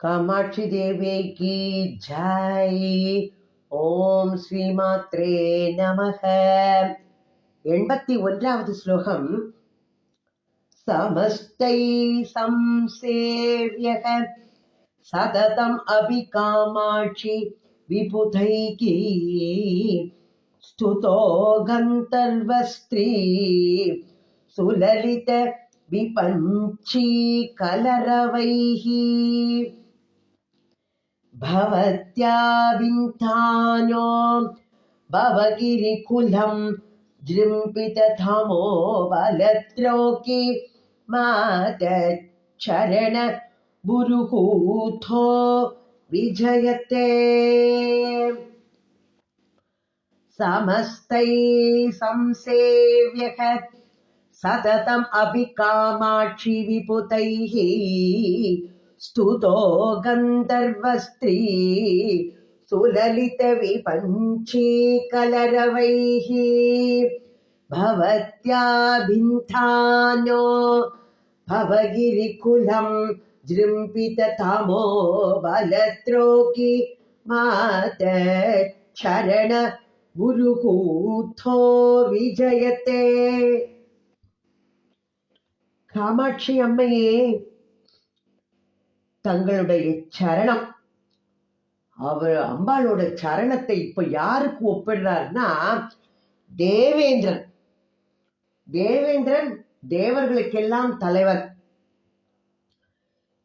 காமாட்சி தேவி கி Joy ஓம் ஸ்ரீமாத்ரே நமக எண்பத்தி ஒன்றாவது ஸ்லோகம் சமஸ்தை சம்சேவ்யக சததம் அபி காமாட்சி விபுதைகி स्तुतो गन्धर्वस्त्री सुललित विपञ्ची कलरवैः भवत्या विन्थानो भवगिरिकुलं जृम्पितथमो बलत्रोकि मातचरण बुरुहूथो विजयते। समस्तैः संसेव्यः सततम् अपि कामाक्षि विपुतैः स्तुतो गन्धर्वस्त्री सुललितविपञ्ची कलरवैः भवत्या भिन्थानो भवगिरिकुलं जृम्पिततमो बलत्रोकि मात शरण குருகூத்தோ விஜயத்தே காமாட்சி அம்மையே தங்களுடைய சரணம். அவர் அம்பாளோட சரணத்தை இப்ப யாருக்கு ஒப்பிடுறாருன்னா தேவேந்திரன். தேவேந்திரன் தேவர்களுக்கெல்லாம் தலைவர்.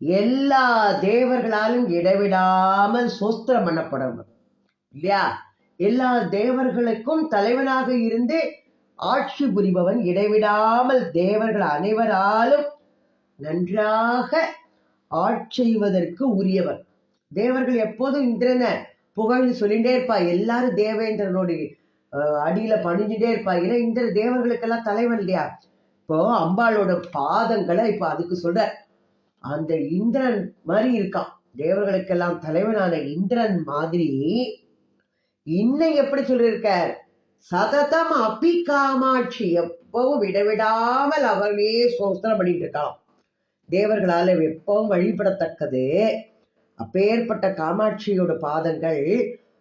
எல்லா தேவர்களாலும் இடைவிடாமல் சோஸ்திரம் பண்ணப்படணும் இல்லையா? எல்லா தேவர்களுக்கும் தலைவனாக இருந்து ஆட்சி புரிபவன் இடைவிடாமல் தேவர்கள் அனைவராலும் நன்றாக ஆட்செய்வதற்கு உரியவன் தேவர்கள் எப்போதும் இந்திரனை புகழ்ந்து சொல்லிட்டே இருப்பா எல்லாரும் தேவேந்திரனோட அடியில பணிஞ்சுட்டே இருப்பா ஏன்னா இந்திர தேவர்களுக்கெல்லாம் தலைவன் இல்லையா? இப்போ அம்பாளோட பாதங்களை இப்ப அதுக்கு சொல்ற அந்த இந்திரன் மாதிரி இருக்கான். தேவர்களுக்கெல்லாம் தலைவனான இந்திரன் மாதிரி இன்னும் எப்படி சொல்லியிருக்கார்? சததம் அபி காமாட்சி எப்பவும் விடவிடாமல் அவர்களே சோஸ்திரம் பண்ணிட்டு இருக்கான். தேவர்களால எப்பவும் வழிபடத்தக்கது. அப்பேற்பட்ட காமாட்சியோட பாதங்கள்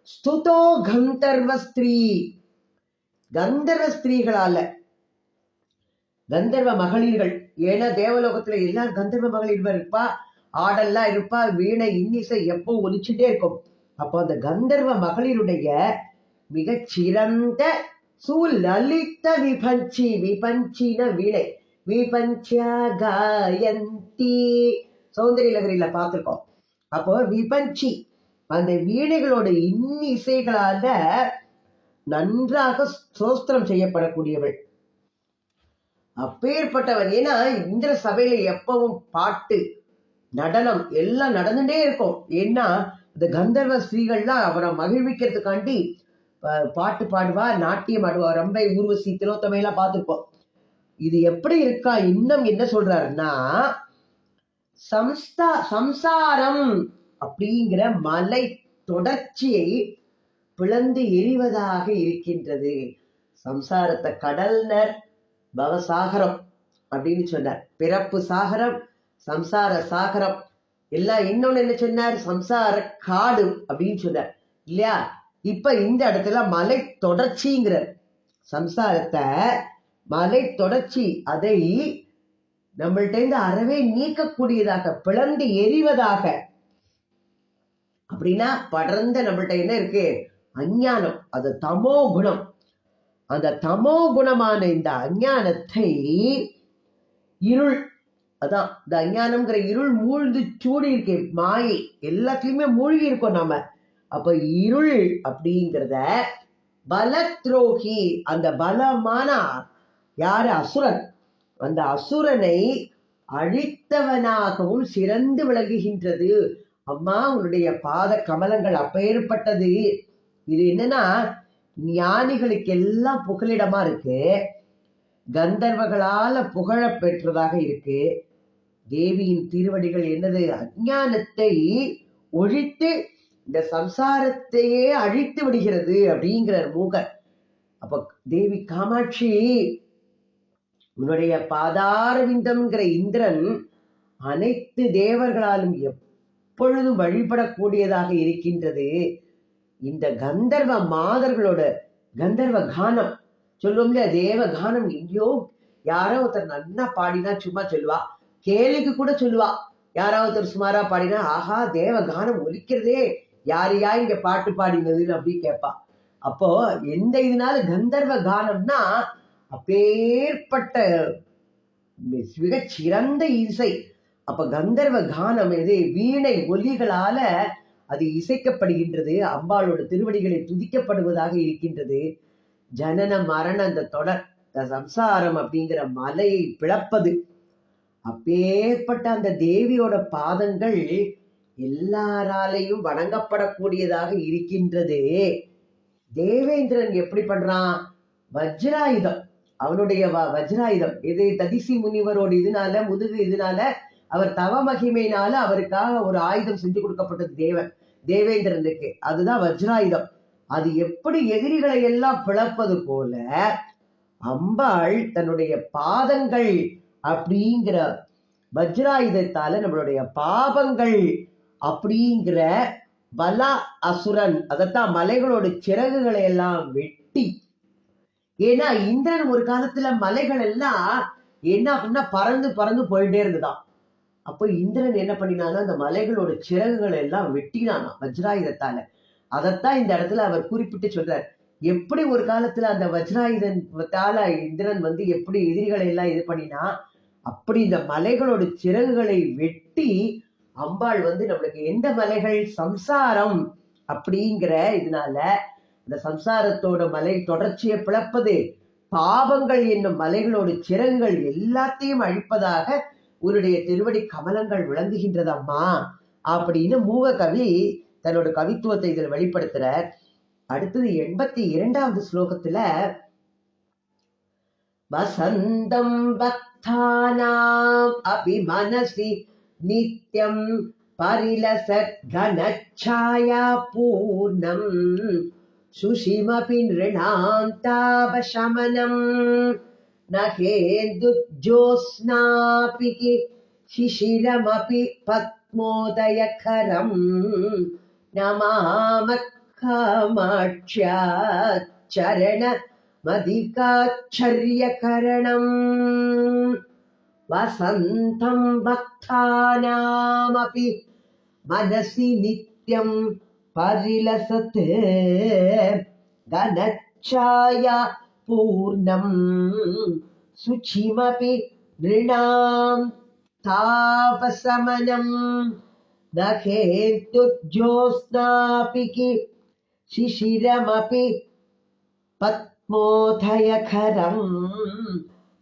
ஸ்துதோ கந்தர்வ ஸ்திரீ கந்தர்வ ஸ்திரீகளால கந்தர்வ மகளிர்கள். ஏன்னா தேவலோகத்துல எல்லாரும் கந்தர்வ மகளிர் இருப்பா ஆடெல்லாம் இருப்பா வீணை இன்னிசை எப்போ ஒலிச்சுட்டே இருக்கும். அப்போ அந்த கந்தர்வ மகளிருடைய மிகச்சிறந்த சிறந்த விபஞ்சி விபஞ்சின வீணை. விபஞ்சா காயந்தி சௌந்தரிய நகரில பார்த்துருக்கோம். அப்போ விபஞ்சி அந்த வீணைகளோட இன்னிசைகளால நன்றாக சோஸ்திரம் செய்யப்படக்கூடியவள். அப்பேற்பட்டவன் ஏன்னா இந்திர சபையில எப்பவும் பாட்டு நடனம் எல்லாம் நடந்துட்டே இருக்கும். ஏன்னா இந்த கந்தர்வ ஸ்திரீகள்லாம் அவரை மகிழ்விக்கிறதுக்காண்டி பாட்டு பாடுவா நாட்டியம் ஆடுவா. ரொம்ப ஊர்வசி திலோத்தமையெல்லாம் பார்த்துருப்போம். இது எப்படி இருக்கா? இன்னும் என்ன சொல்றாருன்னா சம்ஸ்தா சம்சாரம் அப்படிங்கிற மலை தொடர்ச்சியை பிளந்து எரிவதாக இருக்கின்றது. சம்சாரத்தை கடல்னர் பவசாகரம் அப்படின்னு சொன்னார். பிறப்பு சாகரம் சம்சார சாகரம். எல்லாம் இன்னொன்னு என்ன சொன்னார்? சம்சார காடு அப்படின்னு சொன்னார். இல்லையா? இப்ப இந்த இடத்துல மலை தொடர்ச்சிங்கிறார். சம்சாரத்தை மலை தொடர்ச்சி அதை நம்மள்ட்ட இருந்து அறவே நீக்கக்கூடியதாக பிளந்து எரிவதாக. அப்படின்னா படர்ந்த நம்மள்ட்ட என்ன இருக்கு? அஞ்ஞானம். அது தமோ குணம். அந்த தமோ குணமான இந்த அஞ்ஞானத்தை இருள் அதான் இந்த அஞ்ஞானம்ங்கிற இருள் மூழ்ந்து சூடி இருக்கு மாயை. எல்லாத்துலயுமே மூழ்கி இருக்கோம் நாம. அப்ப இருள் அப்படிங்கிறத பல துரோகி அந்த பலமான யாரு? அசுரன். அந்த அசுரனை அழித்தவனாகவும் சிறந்து விளங்குகின்றது. அம்மா உன்னுடைய பாத கமலங்கள் அப்பேற்பட்டது. இது என்னன்னா ஞானிகளுக்கு எல்லாம் புகலிடமா இருக்கு. கந்தர்வர்களால புகழ பெற்றதாக இருக்கு. தேவியின் திருவடிகள் என்னது? அஞ்ஞானத்தை ஒழித்து இந்த சம்சாரத்தையே அழித்து விடுகிறது அப்படிங்கிறார் மூகர். அப்ப தேவி காமாட்சி உன்னுடைய பாதாரவிந்தம்ங்கிற இந்திரன் அனைத்து தேவர்களாலும் எப்பொழுதும் வழிபடக்கூடியதாக இருக்கின்றது. இந்த கந்தர்வ மாதர்களோட கந்தர்வ கானம் சொல்லுவோம்ல தேவ கானம். எங்கேயோ யாரோ ஒருத்தர் நல்லா பாடினா சும்மா சொல்லுவா. கேலிக்கு கூட சொல்லுவா. யாராவது ஒருத்தர் சுமாரா பாடினா ஆஹா தேவ கானம் ஒலிக்கிறதே. யார் யா இங்க பாட்டு பாடினதுன்னு அப்படி கேட்பா. அப்போ எந்த இதனால கந்தர்வ கானம்னா அப்பேற்பட்ட மிகச் சிறந்த இசை. அப்ப கந்தர்வ கானம் எது? வீணை ஒலிகளால அது இசைக்கப்படுகின்றது. அம்பாளோட திருவடிகளை துதிக்கப்படுவதாக இருக்கின்றது. ஜனன மரண அந்த தொடர் இந்த சம்சாரம் அப்படிங்கிற மலையை பிளப்பது. அப்பேற்பட்ட அந்த தேவியோட பாதங்கள் எல்லாராலையும் வணங்கப்படக்கூடியதாக இருக்கின்றது. தேவேந்திரன் எப்படி பண்றான்? வஜ்ராயுதம். அவனுடைய வ- வஜ்ராயுதம். இது ததிசி முனிவரோட இதனால முதுகு இதனால அவர் தவ மகிமையினால அவருக்காக ஒரு ஆயுதம் செஞ்சு கொடுக்கப்பட்டது தேவன். தேவேந்திரனுக்கு. அதுதான் வஜ்ராயுதம். அது எப்படி எதிரிகளை எல்லாம் பிளப்பது போல அம்பாள் தன்னுடைய பாதங்கள் அப்படிங்கிற வஜ்ராயுதத்தால நம்மளுடைய பாவங்கள் அப்படிங்கிற பல அசுரன் அதத்தான் மலைகளோட சிறகுகளை எல்லாம் வெட்டி ஏன்னா இந்திரன் ஒரு காலத்துல மலைகள் எல்லாம் என்ன அப்படின்னா பறந்து பறந்து போயிட்டே இருந்துதான். அப்போ இந்திரன் என்ன பண்ணினானா அந்த மலைகளோட சிறகுகளை எல்லாம் வெட்டினானா வஜ்ராயுதத்தால. அதைத்தான் இந்த இடத்துல அவர் குறிப்பிட்டு சொல்றார். எப்படி ஒரு காலத்துல அந்த வஜ்ராயுதத்தால இந்திரன் வந்து எப்படி எதிரிகளை எல்லாம் இது பண்ணினா அப்படி இந்த மலைகளோட சிறகுகளை வெட்டி அம்பாள் வந்து நம்மளுக்கு எந்த மலைகள் சம்சாரம் அப்படிங்கிற இதனால இந்த சம்சாரத்தோட மலை தொடர்ச்சியை பிளப்பது பாவங்கள் என்னும் மலைகளோட சிறகுகள் எல்லாத்தையும் அழிப்பதாக உன்னுடைய திருவடி கமலங்கள் விளங்குகின்றதம்மா அப்படின்னு மூக கவி தன்னோட கவித்துவத்தை இதில் வெளிப்படுத்துறார். அடுத்தது எண்பத்தி இரண்டாவது ஸ்லோகத்துல வசந்தம் பக்தானாம் அபி மனசி நித்யம் பரிலசத் கனச்சாயா பூர்ணம் सुशिमपि नृणान्तापशमनम्। न हेन्दुज्योत्स्नापि शिशिरमपि पद्मोदयखरम् कामाक्ष्याचरणदिकाच्छर्यकरणम् वसन्तं भक्तानामपि मनसि नित्यम् परिलसत् घनच्छाया पूर्णम् शुचिमपि नृणाम् तापसमनम् न हेतुज्योत्स्नापि कि शिशिरमपि पद्मोदयकरम्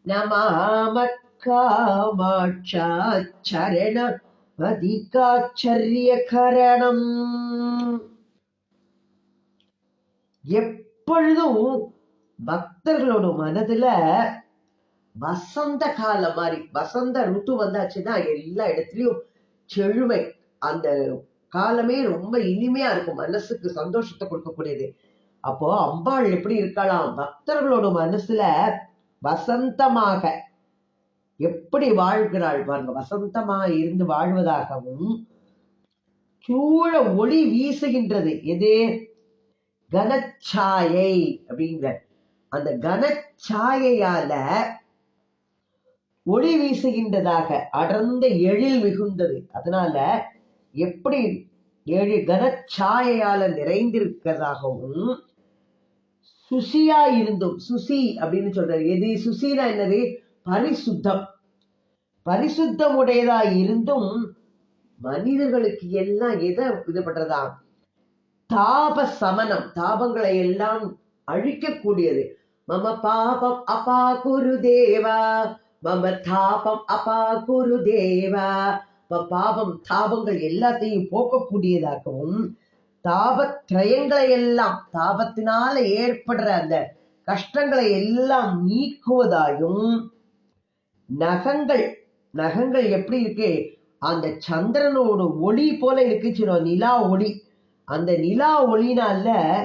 नमामत्कामाक्षाच्छरण அதிகாச்சரியகரணம். எப்பொழுதும் பக்தர்களோட மனதுல வசந்த காலம் மாதிரி வசந்த ருத்து வந்தாச்சுன்னா எல்லா இடத்துலயும் செழுமை. அந்த காலமே ரொம்ப இனிமையா இருக்கும். மனசுக்கு சந்தோஷத்தை கொடுக்கக்கூடியது. அப்போ அம்பாள் எப்படி இருக்கலாம் பக்தர்களோட மனசுல வசந்தமாக எப்படி வாழ்கிறாள் பாருங்க வசந்தமா இருந்து வாழ்வதாகவும் சூழ ஒளி வீசுகின்றது. எது? கனச்சாயை அப்படிங்கிற அந்த கனச்சாயையால ஒளி வீசுகின்றதாக அடர்ந்த எழில் மிகுந்தது. அதனால எப்படி ஏழு கனச்சாயையால நிறைந்திருக்கிறதாகவும் சுசியா இருந்தும் சுசி அப்படின்னு சொல்றாரு. எது? சுசினா என்னது? பரிசுத்தம். பரிசுத்தமுடையதா இருந்தும் மனிதர்களுக்கு எல்லாம் எதை இது பண்றதா தாப சமனம் தாபங்களை எல்லாம் அழிக்கக்கூடியது. மம பாபம் அப்பா குரு தேவா மம தாபம் அப்பா குரு தேவா. பாபம் தாபங்கள் எல்லாத்தையும் போக்கக்கூடியதாகவும் தாபத்ரயங்களை எல்லாம் தாபத்தினால ஏற்படுற அந்த கஷ்டங்களை எல்லாம் நீக்குவதாயும் நகங்கள் நகங்கள் எப்படி இருக்கு? அந்த சந்திரனோட ஒளி போல இருக்குச்சுனோ நிலா ஒளி. அந்த நிலா ஒளினால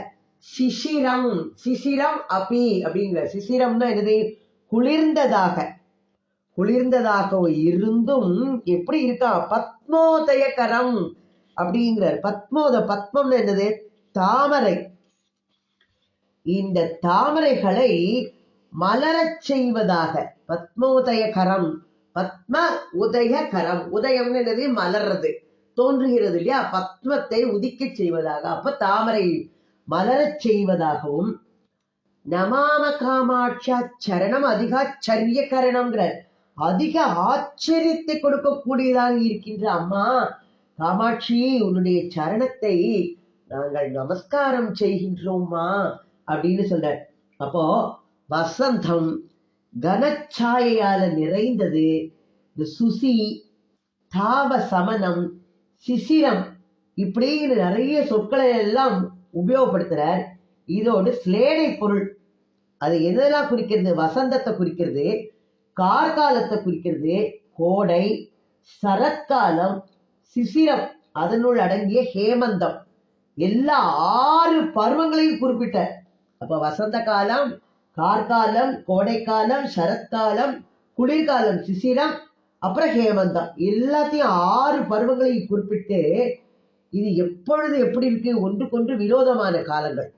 சிசிரம் சிசிரம் அபி அப்படிங்கிற சிசிரம்னா என்னது? குளிர்ந்ததாக. குளிர்ந்ததாக இருந்தும் எப்படி இருக்கா? பத்மோதயகரம் அப்படிங்கிறார். பத்மோத பத்மம்னு என்னது? தாமரை. இந்த தாமரைகளை மலரச் செய்வதாக பத்மோதய கரம் பத்ம உதய கரம் உதயம்னு என்னது? மலர்றது. தோன்றுகிறது இல்லையா? பத்மத்தை உதிக்கச் செய்வதாக. அப்ப தாமரை மலரச் செய்வதாகவும் நமாம காமாட்சா சரணம் அதிகாச்சரிய கரணம்ங்கிறார் அதிக ஆச்சரியத்தை கொடுக்கக்கூடியதாக இருக்கின்ற அம்மா காமாட்சி உன்னுடைய சரணத்தை நாங்கள் நமஸ்காரம் செய்கின்றோம்மா அப்படின்னு சொல்ற அப்போ வசந்தம் கனச்சாயையால நிறைந்தது இந்த சுசி தாப சமணம் சிசிரம் இப்படின்னு நிறைய சொற்களை எல்லாம் உபயோகப்படுத்துறார். இதோடு ஸ்லேடை பொருள் அது எதெல்லாம் குறிக்கிறது? வசந்தத்தை குறிக்கிறது கார்காலத்தை குறிக்கிறது கோடை சரத்காலம் சிசிரம் அதனுள் அடங்கிய ஹேமந்தம். எல்லா ஆறு பருவங்களையும் குறிப்பிட்ட அப்ப வசந்த காலம் கார்காலம் கோடைக்காலம் சரத்காலம் குளிர்காலம் சிசிரம் அப்புறம் ஹேமந்தம். எல்லாத்தையும் ஆறு பருவங்களையும் குறிப்பிட்டு இது எப்பொழுது எப்படி இருக்கு? ஒன்றுக்கொன்று விரோதமான காலங்கள்.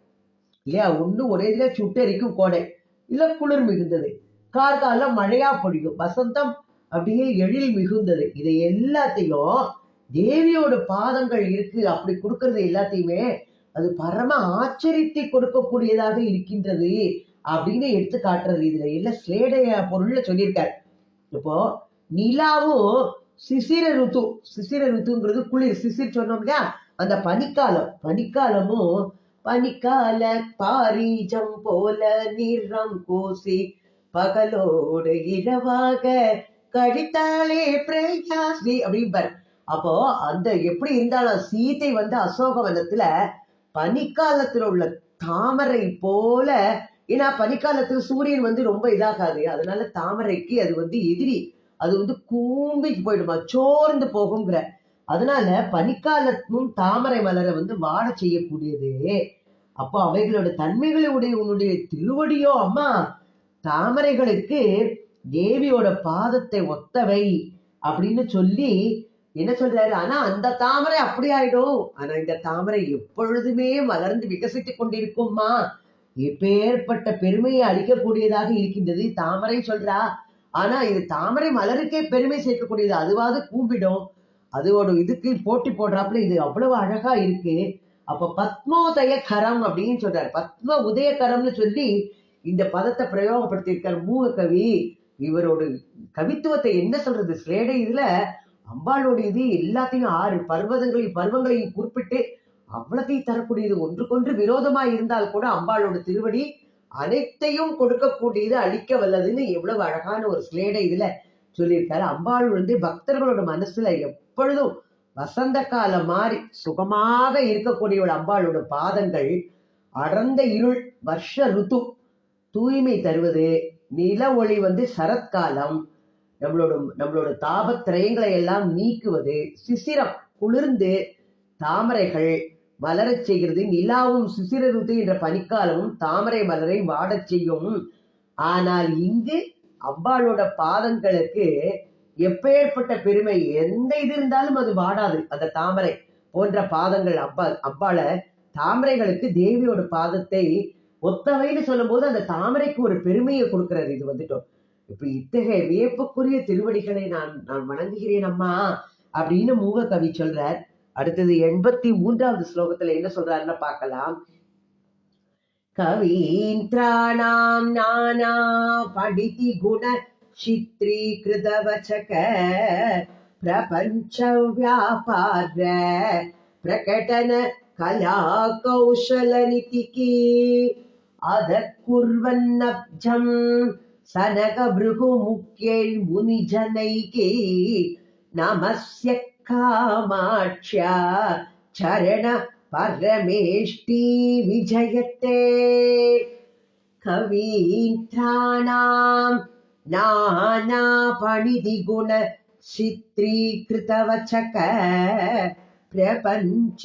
இல்லையா? ஒன்று ஒரே இதில் சுட்டரிக்கும் கோடை. இல்லை குளிர் மிகுந்தது. கார்காலம் மழையா பொழியும். வசந்தம் அப்படியே எழில் மிகுந்தது. இதை எல்லாத்தையும் தேவியோட பாதங்கள் இருக்கு. அப்படி கொடுக்கறது எல்லாத்தையுமே அது பரம ஆச்சரியத்தை கொடுக்கக்கூடியதாக இருக்கின்றது. அப்படின்னு எடுத்து காட்டுறது. இதுல எல்லாம் ஸ்லேடைய பொருள்ல சொல்லியிருக்காரு. இப்போ நிலாவும் சிசிர ருத்து சிசிர ருத்துங்கிறது குளிர் சிசிர் சொன்னோம் இல்லையா? அந்த பனிக்காலம் பனிக்காலமும் பனிக்கால பாரீஜம் போல நிறம் கூசி பகலோடு இரவாக கடித்தாளே பிரயாசி அப்படிம்பார். அப்போ அந்த எப்படி இருந்தாலும் சீதை வந்து அசோகவனத்துல பனிக்காலத்துல உள்ள தாமரை போல ஏன்னா பனிக்காலத்துல சூரியன் வந்து ரொம்ப இதாகாது. அதனால தாமரைக்கு அது வந்து எதிரி. அது வந்து கூம்பி போயிடுமா சோர்ந்து போகுங்கிற அதனால பனிக்காலத்தும் தாமரை மலரை வந்து வாழ செய்யக்கூடியது. அப்போ அவைகளோட தன்மைகளுடைய உன்னுடைய திருவடியோ அம்மா தாமரைகளுக்கு தேவியோட பாதத்தை ஒத்தவை அப்படின்னு சொல்லி என்ன சொல்றாரு? ஆனா அந்த தாமரை அப்படி ஆயிடும். ஆனா இந்த தாமரை எப்பொழுதுமே மலர்ந்து விகசித்துக் கொண்டிருக்கும்மா. எப்பேற்பட்ட பெருமையை அளிக்கக்கூடியதாக இருக்கின்றது. தாமரை சொல்றா ஆனா இது தாமரை மலருக்கே பெருமை சேர்க்கக்கூடியது. அதுவாது கூம்பிடும். அதோட இதுக்கு போட்டி போடுறாப்புல இது அவ்வளவு அழகா இருக்கு. அப்ப பத்மோதய கரம் அப்படின்னு சொல்றாரு. பத்ம உதய கரம்னு சொல்லி இந்த பதத்தை பிரயோகப்படுத்தியிருக்கார் மூக கவி இவரோட கவித்துவத்தை என்ன சொல்றது? ஸ்லேடை இதுல அம்பாளோட இது எல்லாத்தையும் ஆறு பர்வதங்களையும் பருவங்களையும் குறிப்பிட்டு அவ்வளத்தை தரக்கூடியது ஒன்றுக்கொன்று விரோதமா இருந்தால் கூட அம்பாளோட திருவடி அனைத்தையும் கொடுக்கக்கூடியது அழிக்க வல்லதுன்னு எவ்வளவு அழகான ஒரு ஸ்லேடை இதுல சொல்லியிருக்காரு. அம்பாள் வந்து பக்தர்களோட மனசுல எப்பொழுதும் வசந்த காலம் மாதிரி சுகமாக இருக்கக்கூடிய அம்பாளோட பாதங்கள் அடர்ந்த இருள் வருஷ ருத்து தூய்மை தருவது நில ஒளி வந்து சரத்காலம் நம்மளோட நம்மளோட தாபத்திரயங்களை எல்லாம் நீக்குவது சிசிரம் குளிர்ந்து தாமரைகள் மலரச் செய்கிறது. நிலாவும் சிசிர என்ற பனிக்காலமும் தாமரை மலரை வாடச் செய்யும் ஆனால் இங்கு அம்பாளோட பாதங்களுக்கு எப்பேற்பட்ட பெருமை எந்த இது இருந்தாலும் அது வாடாது. அந்த தாமரை போன்ற பாதங்கள் அப்பா அப்பால தாமரைகளுக்கு தேவியோட பாதத்தை ஒத்தவைன்னு சொல்லும்போது அந்த தாமரைக்கு ஒரு பெருமையை கொடுக்கறது. இது வந்துட்டோம். இப்ப இத்தகைய வியப்புக்குரிய திருவடிகளை நான் நான் வணங்குகிறேன் அம்மா அப்படின்னு மூக கவி சொல்றார். அடுத்தது எண்பத்தி மூன்றாவது ஸ்லோகத்துல என்ன சொல்றாருன்னு பார்க்கலாம். கவீந்திராணாம் நானா படிதி குண சித்ரீகிருதவச்சக பிரபஞ்ச வியாபார பிரகடன கலா கௌசல நிதிக்கு அதற்குர்வன்னப்ஜம் சனக பிருகு முக்கியள் முனிஜனைக்கு நமஸ்ய कामाक्ष्या चरण परमेष्टि विजयते कवीन्द्राणाम् नानापणिदिगुण चित्रीकृतवचक प्रपञ्च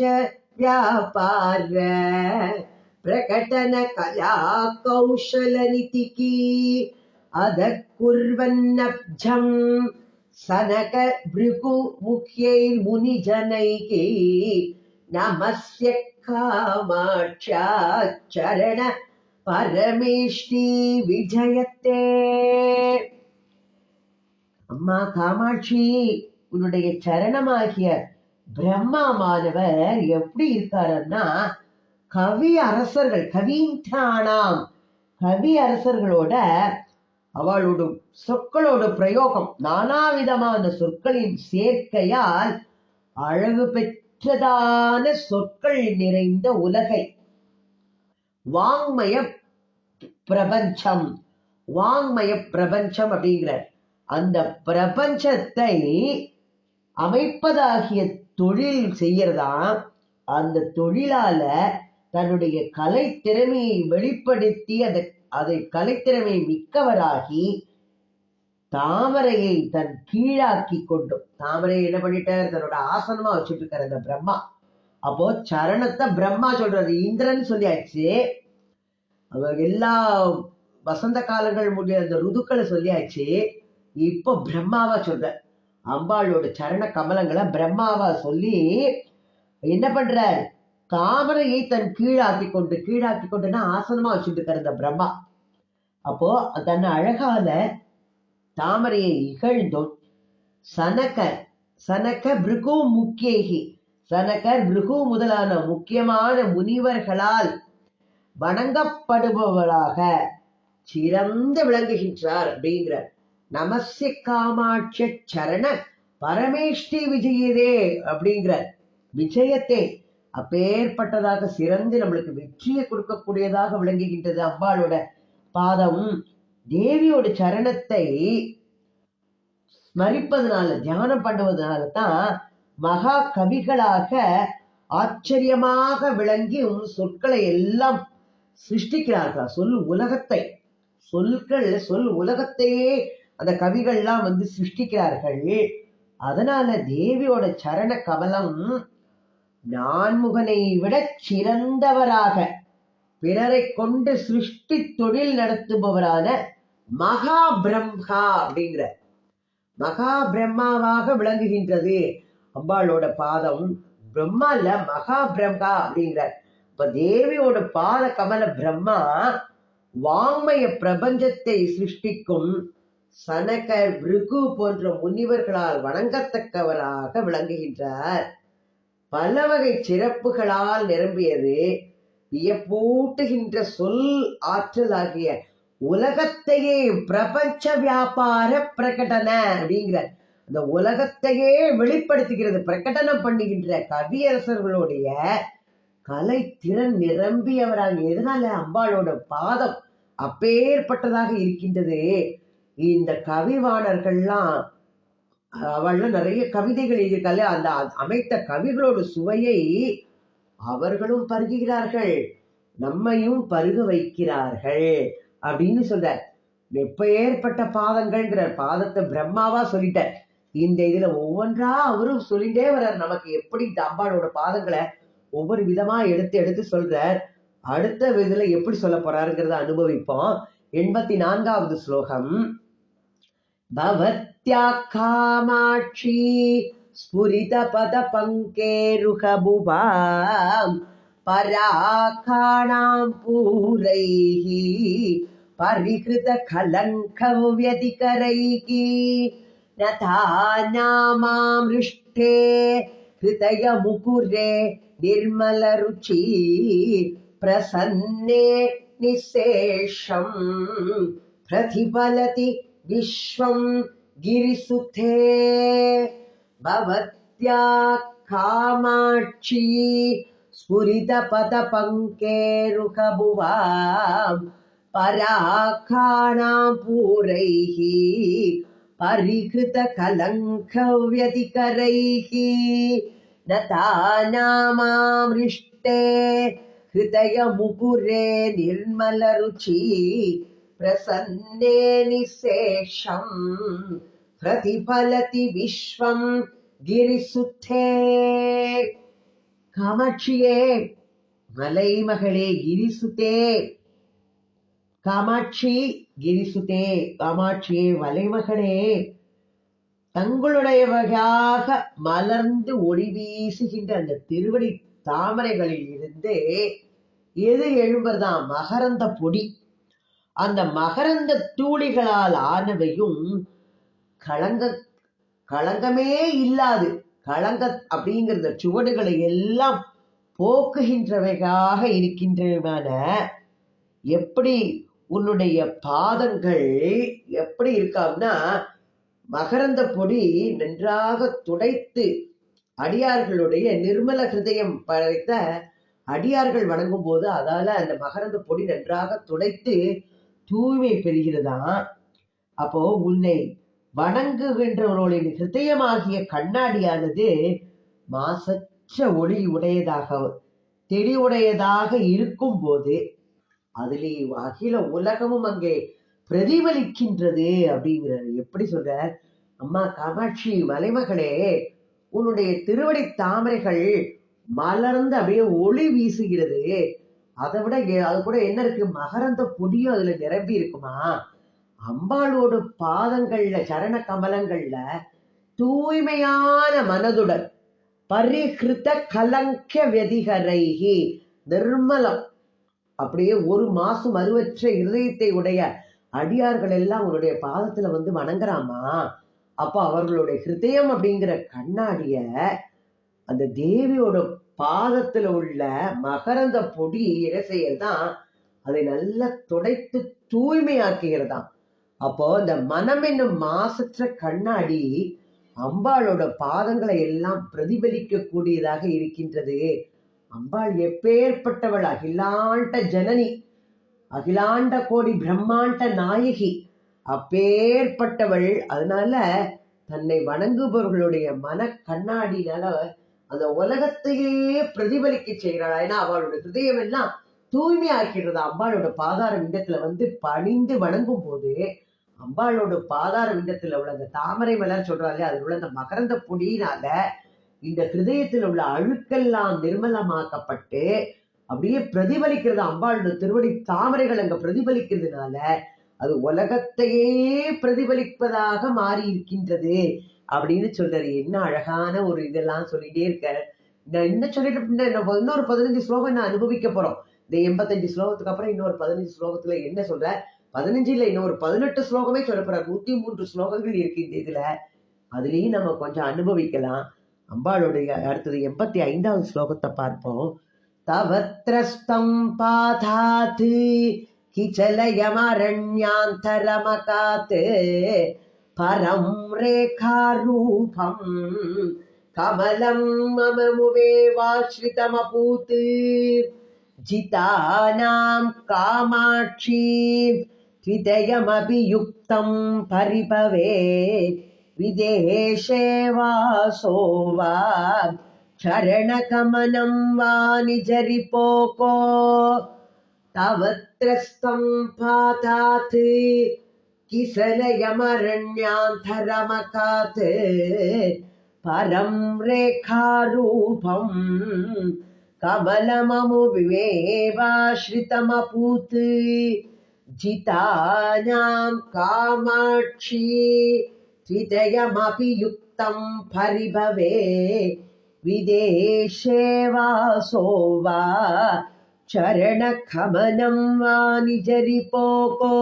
व्यापार प्रकटन कला कौशलनितिकी अधः कुर्वन्नब्जम् सनक भृगु मुख्यैर्मुनिजनैः नमस्य कामाक्ष्या चरण பரமேஷ்டி விஜயத்தே அம்மா காமாட்சி உன்னுடைய சரணமாகிய பிரம்மாமானவர் எப்படி இருக்காருன்னா கவி அரசர்கள் கவீந்திரானாம் கவி அரசர்களோட அவளோட சொற்களோட பிரயோகம் நானாவிதமான சொற்களின் சேர்க்கையால் அழகு பெற்றதான சொற்கள் நிறைந்த உலகை. வாங்மய பிரபஞ்சம் வாங்மய பிரபஞ்சம் அப்படிங்கிற அந்த பிரபஞ்சத்தை அமைப்பதாகிய தொழில் செய்யறதா அந்த தொழிலால தன்னுடைய கலை திறமையை வெளிப்படுத்தி அந்த அதை கலைத்திறமை மிக்கவராகி தாமரையை தன் கீழாக்கி கொண்டும் தாமரையை என்ன பண்ணிட்டார்? தன்னோட ஆசனமா வச்சுட்டு இருக்காரு அந்த பிரம்மா. அப்போ சரணத்தை பிரம்மா சொல்றாரு. இந்திரன் சொல்லியாச்சு. எல்லா வசந்த காலங்கள் முடிய அந்த ருதுக்களை சொல்லியாச்சு. இப்போ பிரம்மாவா சொல்ற அம்பாளோட சரண கமலங்களை பிரம்மாவா சொல்லி என்ன பண்றார்? தாமரையை தன் கீழாக்கி கொண்டு கீழாக்கி கொண்டுன்னா ஆசனமா வச்சுட்டு இருக்கிற இந்த பிரம்மா. அப்போ தன் அழகால தாமரையை இகழ்ந்தும் சனகர் சனக பிருகு முக்கியகி சனகர் பிருகு முதலான முக்கியமான முனிவர்களால் வணங்கப்படுபவளாக சிறந்து விளங்குகின்றார் அப்படிங்கிற. நமசிய காமாட்ச சரண பரமேஷ்டி விஜயதே அப்படிங்கிற. விஜயத்தை அப்பேற்பட்டதாக சிறந்து நம்மளுக்கு வெற்றியை கொடுக்கக்கூடியதாக விளங்குகின்றது அம்பாளோட பாதம். தேவியோட சரணத்தை ஸ்மரிப்பதனால தியானம் பண்ணுவதனால தான் மகா கவிகளாக ஆச்சரியமாக விளங்கியும் சொற்களை எல்லாம் சிருஷ்டிக்கிறார்கள். சொல் உலகத்தை சொற்கள் சொல் உலகத்தையே அந்த கவிகள்லாம் வந்து சிருஷ்டிக்கிறார்கள். அதனால தேவியோட சரண கமலம் நான்முகனை விட சிறந்தவராக பிறரை கொண்டு சிருஷ்டி தொழில் நடத்துபவரான மகா பிரம்மா அப்படிங்கிற மகா பிரம்மாவாக விளங்குகின்றது. அம்பாளோட பாதம் பிரம்மா இல்ல மகா பிரம்மா அப்படிங்கிற இப்ப தேவியோட பாத கமல பிரம்மா வாங்மய பிரபஞ்சத்தை சிருஷ்டிக்கும் சனக ருகு போன்ற முனிவர்களால் வணங்கத்தக்கவராக விளங்குகின்றார். பல வகை சிறப்புகளால் நிரம்பியது வியப்பூட்டுகின்ற சொல் ஆற்றல் ஆகிய உலகத்தையே பிரபஞ்ச வியாபார பிரகடன அப்படிங்கிற அந்த உலகத்தையே வெளிப்படுத்துகிறது பிரகடனம் பண்ணுகின்ற கவியரசர்களுடைய கலை திறன் நிரம்பியவராக எதனால அம்பாளோட பாதம் அப்பேற்பட்டதாக இருக்கின்றது? இந்த கவிவாணர்கள்லாம் அவள்லாம் நிறைய கவிதைகள் எழுதியிருக்காள் அந்த அமைத்த கவிகளோட சுவையை அவர்களும் பருகுகிறார்கள் நம்மையும் பருக வைக்கிறார்கள் அப்படின்னு சொல்ற வெப்ப ஏற்பட்ட பாதங்கள்ங்கிறார் பாதத்தை பிரம்மாவா சொல்லிட்ட இந்த இதுல ஒவ்வொன்றா அவரும் சொல்லிட்டே வர்றார். நமக்கு எப்படி இந்த அம்பாளோட பாதங்களை ஒவ்வொரு விதமா எடுத்து எடுத்து சொல்றார். அடுத்த இதுல எப்படி சொல்ல போறாருங்கிறத அனுபவிப்போம். எண்பத்தி நான்காவது ஸ்லோகம். பவத் कामाक्षी स्फुरितपदपङ्केरुहबुभाम् पराखाणां पूरैः परिहृतकलङ्कव्यतिकरैः नथानामामृष्टे हृदयमुकुरे निर्मलरुचि प्रसन्ने निःशेषम् प्रतिफलति विश्वं गिरिसुते भवत्या कामाक्षी स्फुरितपदपङ्केरुकभुवाम् पराखाणां पूरैः परिहृतकलङ्कव्यतिकरैः नतानामामृष्टे हृदयमुकुरे निर्मलरुचि प्रसन्ने निशेषम् प्रतिफलति विश्वम् गिरिसुथे காமாட்சியே மலைமகளே கிரிசுதே காமாட்சி கிரிசுதே காமாட்சியே மலைமகளே தங்களுடையவையாக மலர்ந்து ஒளி வீசுகின்ற அந்த திருவடி தாமரைகளில் இருந்து எது எழும்புறதாம் மகரந்த பொடி அந்த மகரந்த தூளிகளால் ஆனவையும் களங்க களங்கமே இல்லாது களங்க அப்படிங்கிற சுவடுகளை எல்லாம் போக்குகின்றவைகளாக இருக்கின்றன எப்படி உன்னுடைய பாதங்கள் எப்படி இருக்காம்னா மகரந்த பொடி நன்றாக துடைத்து அடியார்களுடைய நிர்மல ஹிருதயம் படைத்த அடியார்கள் வணங்கும் போது அதால அந்த மகரந்த பொடி நன்றாக துடைத்து தூய்மை பெறுகிறதாம் அப்போ உன்னை வணங்குகின்றவர்களின் ஹிருதயமாகிய கண்ணாடியானது மாசற்ற ஒளி உடையதாக தெளிவுடையதாக இருக்கும் போது அதிலே அகில உலகமும் அங்கே பிரதிபலிக்கின்றது அப்படிங்கிறார் எப்படி சொல்ற? அம்மா காமாட்சி மலைமகளே உன்னுடைய திருவடி தாமரைகள் மலர்ந்து அப்படியே ஒளி வீசுகிறது. அதை விட அது கூட என்ன இருக்கு? மகரந்த பொடியும் அதுல நிரம்பி இருக்குமா? அம்பாளோட பாதங்கள்ல சரண கமலங்கள்ல தூய்மையான மனதுடன் பரிகிருத கலங்க வெதிகரைகி நிர்மலம். அப்படியே ஒரு மாசம் மறுவற்ற இருதயத்தை உடைய அடியார்கள் எல்லாம் உன்னுடைய பாதத்துல வந்து வணங்குறாமா? அப்ப அவர்களுடைய ஹிருதயம் அப்படிங்கிற கண்ணாடிய அந்த தேவியோட பாதத்துல உள்ள மகரந்த பொடி இறைசெயல் தான் அதை நல்லா துடைத்து தூய்மையாக்குகிறதாம். அப்போ இந்த மனம் என்னும் மாசற்ற கண்ணாடி அம்பாளோட பாதங்களை எல்லாம் பிரதிபலிக்க கூடியதாக இருக்கின்றது. அம்பாள் எப்பேற்பட்டவள்? அகிலாண்ட ஜனனி அகிலாண்ட கோடி பிரம்மாண்ட நாயகி. அப்பேற்பட்டவள். அதனால தன்னை வணங்குபவர்களுடைய மன கண்ணாடினால அந்த உலகத்தையே பிரதிபலிக்க செய்கிறாள். ஏன்னா அவளோட ஹிருதயம் எல்லாம் தூய்மையாக்கிறது அம்பாளோட பாதார விந்தத்துல வந்து பணிந்து வணங்கும் போது அம்பாளோட பாதார விந்தத்துல உள்ள அந்த தாமரை மலர் சொல்றாங்க அதில் உள்ள அந்த மகரந்த பொடியினால இந்த ஹிருதயத்தில் உள்ள அழுக்கெல்லாம் நிர்மலமாக்கப்பட்டு அப்படியே பிரதிபலிக்கிறது. அம்பாளோட திருவடி தாமரைகள் அங்க பிரதிபலிக்கிறதுனால அது உலகத்தையே பிரதிபலிப்பதாக மாறி இருக்கின்றது அப்படின்னு சொல்றாரு. என்ன அழகான ஒரு இதெல்லாம் சொல்லிட்டே இருக்க நான் என்ன சொல்லிட்டு இருந்தேன்? இன்னொரு பதினஞ்சு ஸ்லோகம் நான் அனுபவிக்க போறோம். இந்த எண்பத்தஞ்சு ஸ்லோகத்துக்கு அப்புறம் இன்னொரு பதினஞ்சு ஸ்லோகத்துல என்ன சொல்ற? பதினஞ்சு இல்ல இன்னொரு பதினெட்டு ஸ்லோகமே சொல்ல போற நூத்தி மூன்று ஸ்லோகங்கள் இருக்கு இந்த இதுல. அதுலயும் நம்ம கொஞ்சம் அனுபவிக்கலாம். அம்பாளுடைய அடுத்தது எண்பத்தி ஐந்தாவது ஸ்லோகத்தை பார்ப்போம். தவத்ரஸ்தம் பாதாத்து किचलयमरण्यान्तरमकात् परं रेखारूपम् कमलं मम मुवेवाश्रितमपूत् जितानां कामाक्षी हृदयमपि युक्तं परिभवे विदेशे वासो वा क्षरणकमनं वा निजरिपोको तव त्रस्तं पातात् किसलयमरण्यान्तरमकात् परं रेखारूपम् कमलममुविवेवाश्रितमपूत् जितानां कामाक्षी त्विदयमपि युक्तं परिभवे विदेशे वासो वा चरणकमनं वा निजरिपोको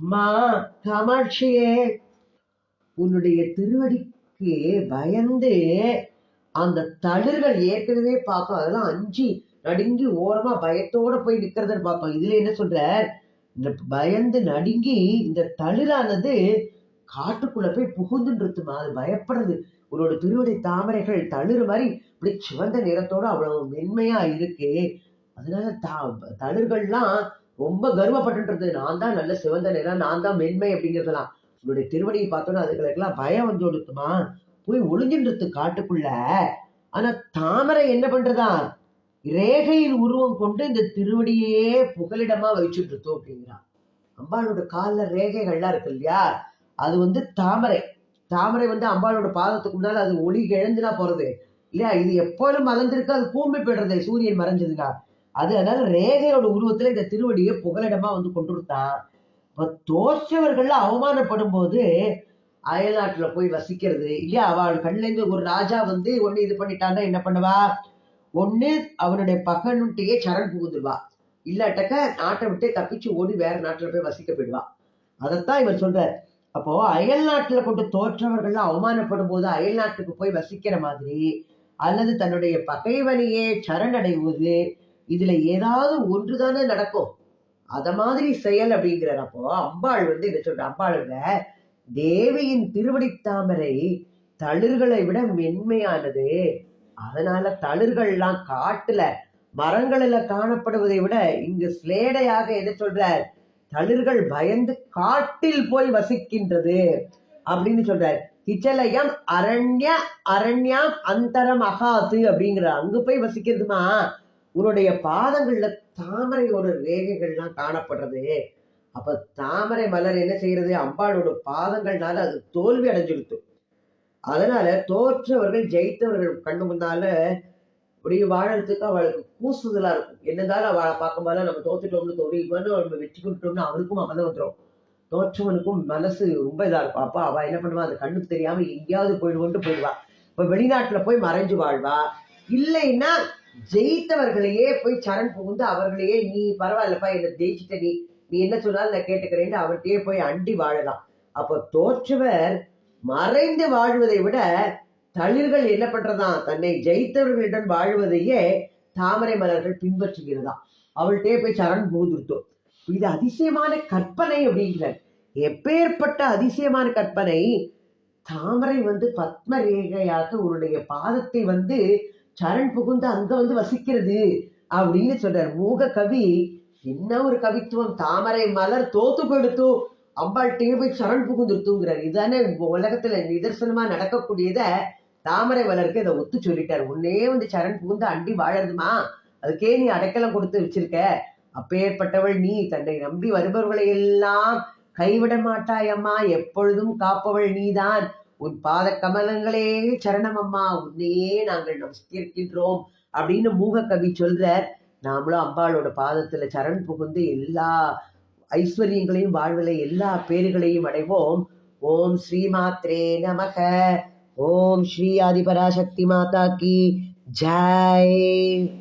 மா காமாட்சியே உன்னுடைய திருவடிக்கு பயந்து அந்த தளிர்கள் ஏற்கனவே பார்த்தோம் அதெல்லாம் அஞ்சு நடுங்கி ஓரமா பயத்தோட போய் நிக்கிறதுன்னு பார்த்தோம் இதுல என்ன சொல்ற இந்த பயந்து நடுங்கி இந்த தளிரானது காட்டுக்குள்ள போய் புகுந்துன்றதுமா அது பயப்படுறது உன்னோட திருவடி தாமரைகள் தளிர் மாதிரி இப்படி சிவந்த நிறத்தோட அவ்வளவு மென்மையா இருக்கு. அதனால தா தளிர்கள்லாம் ரொம்ப கர்வப்பட்டுன்றது. நான் தான் நல்ல சிவந்த நிறம் நான் தான் மென்மை அப்படிங்கிறதெல்லாம். உன்னுடைய திருவடியை பார்த்தோன்னா அதுகளுக்கெல்லாம் பயம் வந்து கொடுத்துமா போய் ஒளிஞ்சின்றது காட்டுக்குள்ள. ஆனா தாமரை என்ன பண்றதா? ரேகையில் உருவம் கொண்டு இந்த திருவடியே புகலிடமா வச்சுட்டு இருக்கோம் அப்படிங்கிறான் அம்பாளோட கால்ல ரேகைகள்லாம் இருக்கு இல்லையா? அது வந்து தாமரை. தாமரை வந்து அம்பாளோட பாதத்துக்கு முன்னால் அது ஒளி இழந்துனா போறது. இல்லையா? இது எப்போதும் மலர்ந்திருக்கு அது கூம்பி போயிடுறது சூரியன் மறைஞ்சதுக்கா? அது அதனால ரேகையோட உருவத்துல இந்த திருவடியை புகலிடமா வந்து கொண்டு கொடுத்தான் இப்ப தோற்றவர்கள் அவமானப்படும் போது அயல்நாட்டுல போய் வசிக்கிறது. இல்லையா? அவள் கண்ணிலிருந்து ஒரு ராஜா வந்து ஒண்ணு இது பண்ணிட்டான்னா என்ன பண்ணுவா? ஒண்ணு அவனுடைய பகனுட்டையே சரண் புகுந்துருவா. இல்லாட்டக்க நாட்டை விட்டு தப்பிச்சு ஓடி வேற நாட்டுல போய் வசிக்க போயிடுவா. அதைத்தான் இவர் சொல்றார். அப்போ அயல் நாட்டுல கொண்டு தோற்றவர்கள் அவமானப்படும் போது அயல் நாட்டுக்கு போய் வசிக்கிற மாதிரி அல்லது தன்னுடைய பகைவனையே சரணடைவது இதுல ஏதாவது ஒன்றுதானே நடக்கும். அத மாதிரி செயல் அப்படிங்கிறார். அப்போ அம்பாள் வந்து என்ன சொல்ற அம்பாளுங்க தேவியின் திருவடி தாமரை தளிர்களை விட மென்மையானது. அதனால தளிர்கள்லாம் காட்டுல மரங்களில காணப்படுவதை விட இங்கு ஸ்லேடையாக என்ன சொல்றார்? தளிர்கள் பயந்து காட்டில் போய் வசிக்கின்றது அப்படின்னு சொல்றார். கிச்சலயம் அரண்ய அரண்யம் அந்தரம் அகாது அப்படிங்கிற அங்கு போய் வசிக்கிறதுமா? உன்னுடைய பாதங்கள்ல தாமரையோட ரேகைகள்லாம் காணப்படுறது. அப்ப தாமரை மலர் என்ன செய்யறது? அம்பாளோட பாதங்கள்னால அது தோல்வி அடைஞ்சிருத்து அதனால தோற்றவர்கள் ஜெயித்தவர்கள் கண்ணு முன்னால அப்படியே வாழறதுக்கு அவளுக்கு கூசுதலா இருக்கும். என்னதாலும் அவளை பார்க்கும்போது நம்ம தோத்துட்டோம்னு தோணி நம்ம வெற்றி கொண்டுட்டோம்னு அவனுக்கும் அவன் வந்துடும் தோற்றவனுக்கும் மனசு ரொம்ப இதா இருக்கும். அப்ப அவ என்ன பண்ணுவா? அது கண்ணுக்கு தெரியாம எங்கேயாவது போயிடுவோன்ட்டு போயிடுவா. இப்ப வெளிநாட்டுல போய் மறைஞ்சு வாழ்வா. இல்லைன்னா ஜெயித்தவர்களையே போய் சரண் புகுந்து அவர்களையே நீ பரவாயில்லப்பா என்ன ஜெயிச்சிட்ட நீ நீ என்ன சொன்னாலும் நான் கேட்டுக்கிறேன்னு அவர்கிட்டயே போய் அண்டி வாழலாம். அப்போ தோற்றவர் மறைந்து வாழ்வதை விட தளிர்கள் என்ன பண்றதாம்? தன்னை ஜெயித்தவர்களிடம் வாழ்வதையே தாமரை மலர்கள் பின்பற்றுகிறதாம். அவள்கிட்டே போய் சரண் புகுந்துருத்தோம் இது அதிசயமான கற்பனை அப்படிங்கிறார். எப்பேற்பட்ட அதிசயமான கற்பனை? தாமரை வந்து பத்ம ரேகையாக உன்னுடைய பாதத்தை வந்து சரண் புகுந்து அங்க வந்து வசிக்கிறது அப்படின்னு சொல்றார். மூக கவி என்ன ஒரு கவித்துவம்? தாமரை மலர் தோத்து கொடுத்தும் அம்பாள்கிட்டயே போய் சரண் புகுந்துருத்துங்கிறார் இதுதானே உலகத்துல நிதர்சனமா நடக்கக்கூடியத தாமரை மலருக்கு இதை ஒத்து சொல்லிட்டார். உன்னே வந்து சரண் புகுந்து அண்டி வாழறதுமா? அதுக்கே நீ அடைக்கலம் கொடுத்து வச்சிருக்க. அப்பேற்பட்டவள் நீ தன்னை நம்பி வருபவர்களை எல்லாம் கைவிட மாட்டாயம்மா. எப்பொழுதும் காப்பவள் நீதான். உன் பாத கமலங்களே சரணம் அம்மா. உன்னையே நாங்கள் நமஸ்கரிக்கின்றோம் அப்படின்னு மூக கவி சொல்றார். நாமளும் அம்பாளோட பாதத்துல சரண் புகுந்து எல்லா ஐஸ்வர்யங்களையும் வாழ்வில எல்லா பேறுகளையும் அடைவோம். ஓம் ஸ்ரீமாத்ரே நமக. ओम श्री आदिपराशक्ति माता की जय।